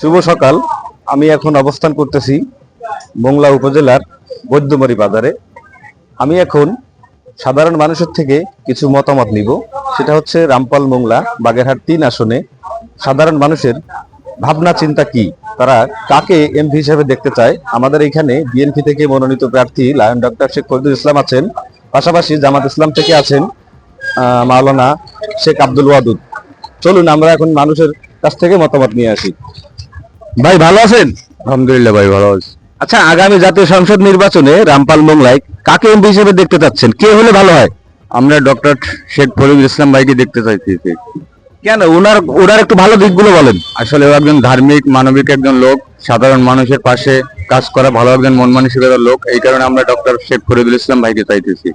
শুভ সকাল। আমি এখন অবস্থান করতেছি মোংলা উপজেলার বৈদ্যমরি বাজারে। আমি এখন সাধারণ মানুষের থেকে কিছু মতামত নিব। সেটা হচ্ছে রামপাল মোংলা বাগেরহাট তিন আসনে সাধারণ মানুষের ভাবনা, চিন্তা কি? তারা কাকে এমপি হিসেবে দেখতে চায়? আমাদের এখানে বিএনপি থেকে মনোনীত প্রার্থী লায়ন ডক্টর শেখ ফরিদুল ইসলাম আছেন। পাশাপাশি জামাত ইসলাম থেকে আছেন মাওলানা শেখ আব্দুল ওয়াদুদ। চলুন, আমরা এখন মানুষের কাছ থেকে মতামত নিয়ে আসি। ভাই ভালো আছেন? আলহামদুলিল্লাহ ভাই ভালো আছি। আচ্ছা আগামী জাতীয় সংসদ নির্বাচনে রামপাল মোংলায় কাকে এমপি হিসেবে দেখতে চাচ্ছেন? কে হলে ভালো হয়? আমরা ডক্টর শেখ ফরিদুল ইসলাম ভাইকে দেখতে চাইছি। কেন? ওনার ওনার একটু ভালো দিকগুলো বলেন। আসলে ও একজন ধার্মিক মানবিক একজন লোক সাধারণ মানুষের পাশে কাজ করা ভালো একজন মন মানসিকতার লোক। এই কারণে আমরা ডক্টর শেখ ফরিদুল ইসলাম ভাইকে চাইতেছি।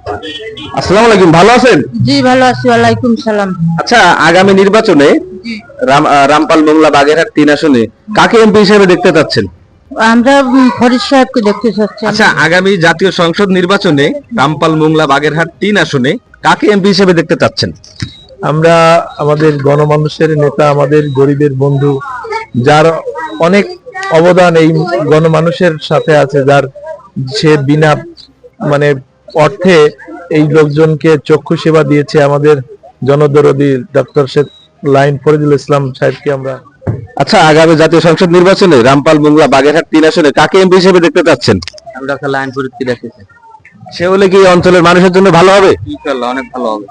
আসসালামু আলাইকুম ভালো আছেন? জি ভালো আছি ওয়ালাইকুম সালাম। আচ্ছা আগামী নির্বাচনে রামপাল মোংলা বাগেরহাট তিন আসনে। কাকে এমপি হিসেবে দেখতে চাচ্ছেন? আমরা ফরিদ সাহেবকে দেখতে চাচ্ছি। আচ্ছা আগামী জাতীয় সংসদ নির্বাচনে রামপাল মোংলা বাগেরহাট তিন আসনে কাকে এমপি হিসেবে দেখতে চাচ্ছেন? আমরা আমাদের গণমানুষের নেতা আমাদের গরিবের বন্ধু যার অনেক অবদান এই গণমানুষের সাথে আছে যার সে বিনা মানে অর্থে এই লোকজনকে চক্ষু সেবা দিয়েছে আমাদের জনদরদি ডক্টর শেখ লাইন ফরিদুল ইসলাম সাহেবকে আমরা আচ্ছা আগামী জাতীয় সংসদ নির্বাচনে রামপাল মোংলা বাগেরহাট তিন আসনে কাকে এমপি হিসেবে দেখতে চাচ্ছেন? আমি ডক্টর লাইন ফরিদকে দেখতেছি সে হলে কি অঞ্চলের মানুষের জন্য ভালো হবে? ইনশাআল্লাহ অনেক ভালো হবে।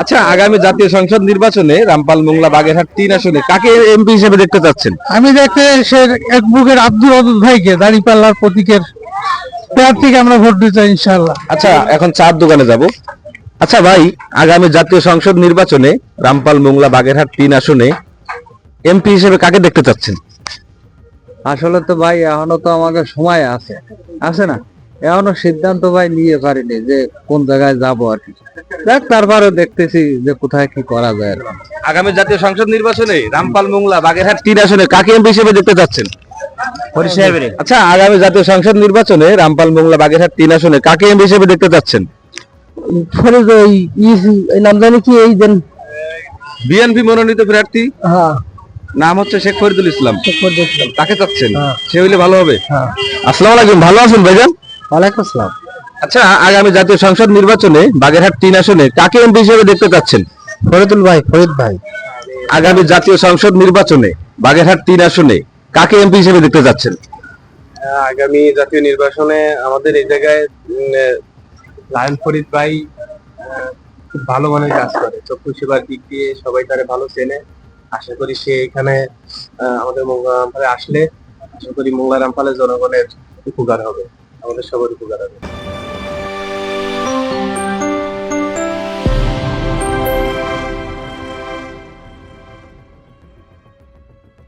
আচ্ছা আগামী জাতীয় সংসদ নির্বাচনে রামপাল মোংলা বাগেরহাট তিন আসনে কাকে এমপি হিসেবে দেখতে চাচ্ছেন? আমি দেখতে সে এক বুকের আব্দুল অদুল ভাইকে দাঁড়িপাল্লার প্রতীকের প্রার্থীকে আমরা ভোট দিতে চাই ইনশাল্লাহ আচ্ছা এখন চার দোকানে যাব। আচ্ছা ভাই আগামী জাতীয় সংসদ নির্বাচনে রামপাল মোংলা বাগেরহাট তিন আসনে এমপি হিসেবে কাকে দেখতে চাচ্ছেন? আসলে তো ভাই এখনও তো আমাকে সময় আছে। আছে না? এখনও সিদ্ধান্ত ভাই নিয়ে পারিনি যে কোন জায়গায় যাব আর কি। দেখ তারপরে দেখতেছি যে কোথায় কি করা যায় আর আগামী জাতীয় সংসদ নির্বাচনে রামপাল মোংলা বাগেরহাট তিন আসনে কাকে এমপি হিসেবে দেখতে চাচ্ছেন? আচ্ছা আগামী জাতীয় সংসদ নির্বাচনে রামপাল মোংলা বাগেরহাট তিন আসনে কাকে এমপি হিসেবে দেখতে চাচ্ছেন? ফরিদ ওই নাম জানি কি এই দেন। বিএনপি মনোনীত প্রার্থী? হ্যাঁ। নাম হচ্ছে শেখ ফরিদুল ইসলাম। ফরিদ ইসলাম। তাকে চাচ্ছেন? হ্যাঁ। সে হইলে ভালো হবে? হ্যাঁ। আসসালামু আলাইকুম ভালো আছেন ভাইজান? ওয়ালাইকুম আসসালাম। আচ্ছা আগামী জাতীয় সংসদ নির্বাচনে বাগেরহাট তিন আসনে কাকে এমপি হিসেবে দেখতে চাচ্ছেন? ফরিদুল ভাই ফরিদ ভাই। আগামী জাতীয় সংসদ নির্বাচনে বাগেরহাট তিন আসনে কাকে এমপি হিসেবে দেখতে চাচ্ছেন? আগামী জাতীয় নির্বাচনে আমাদের এই জায়গায় লায়ন ফরিদ ভাই খুব ভালো মানের কাজ করে। চক্ষু সেবার দিক দিয়ে সবাই তারে ভালো চেনে। আশা করি সে এখানে আমাদের মঙ্গলারামপালে রামপালে আসলে, আশা করি মোংলা রামপালে জনগণের উপকার হবে। আমাদের সবার উপকার হবে।